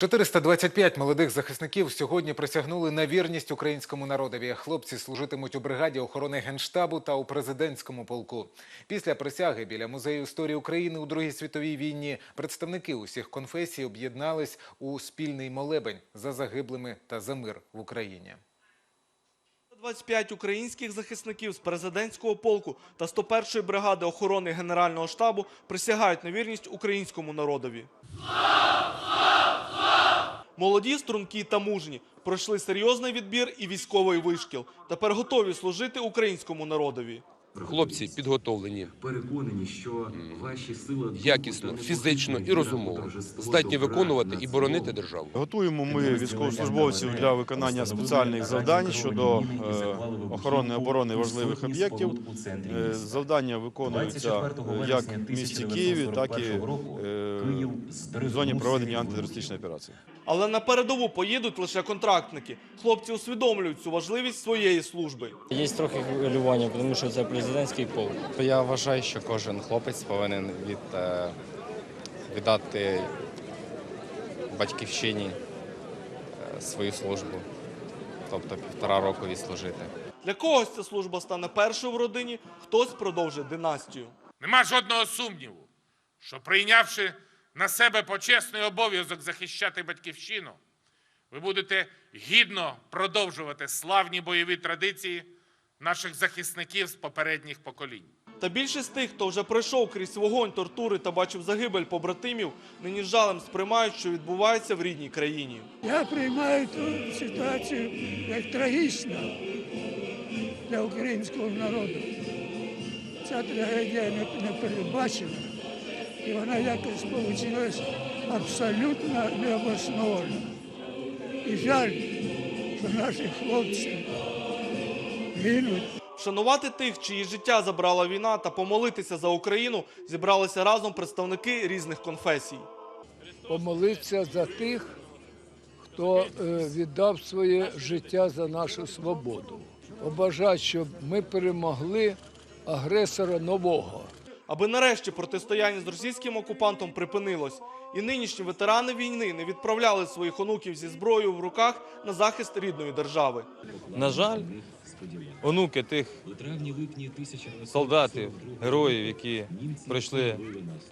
425 молодих захисників сьогодні присягнули на вірність українському народові. Хлопці служитимуть у бригаді охорони генштабу та у президентському полку. Після присяги біля музею історії України у Другій світовій війні представники усіх конфесій об'єднались у спільний молебень за загиблими та за мир в Україні. 25 українських захисників з президентського полку та 101-ї бригади охорони Генерального штабу присягають на вірність українському народові. Молоді, стрункі та мужні пройшли серйозний відбір і військовий вишкіл. Тепер готові служити українському народові. Хлопці підготовлені переконані, що ваші сили якісно, фізично і розумово здатні виконувати і боронити державу. Готуємо ми військовослужбовців для виконання спеціальних завдань щодо е, охорони оборони важливих об'єктів. Е, Завдання виконуються як в місті Києві, так і е, в зоні проведення антитерористичної операції. Але на передову поїдуть лише контрактники. Хлопці усвідомлюють цю важливість своєї служби. Є трохи хвилювання, тому що це президентський полк. Я вважаю, що кожен хлопець повинен від, е, віддати батьківщині е, свою службу, тобто півтора року відслужити. Для когось ця служба стане першою в родині, хтось продовжить династію. Нема жодного сумніву, що прийнявши на себе почесний обов'язок захищати батьківщину, ви будете гідно продовжувати славні бойові традиції наших захисників з попередніх поколінь. Та більшість тих, хто вже пройшов крізь вогонь, тортури та бачив загибель побратимів, нині жалем сприймають, що відбувається в рідній країні. Я приймаю ту ситуацію як трагічну для українського народу. Ця трагедія не, не передбачена, і вона якось вийшла абсолютно необоснована. І жаль, що наші хлопці гинуть. Вшанувати тих, чиї життя забрала війна, та помолитися за Україну зібралися разом представники різних конфесій. помолитися за тих, хто е, віддав своє життя за нашу свободу. Побажати, щоб ми перемогли агресора нового. Аби нарешті протистояння з російським окупантом припинилось, і нинішні ветерани війни не відправляли своїх онуків зі зброєю в руках на захист рідної держави. На жаль, онуки тих солдатів, героїв, які пройшли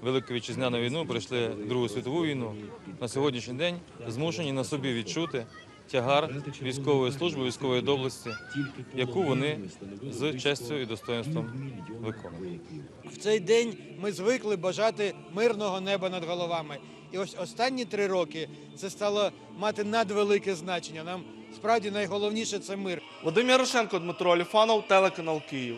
Велику вітчизняну війну, пройшли Другу світову війну, на сьогоднішній день змушені на собі відчути тягар військової служби, військової доблесті, яку вони з честю і достоинством виконують. В цей день ми звикли бажати мирного неба над головами. І ось останні три роки це стало мати надвелике значення. Нам справді найголовніше це мир. Вадим Ярошенко, Дмитро Аліфанов, телеканал Київ.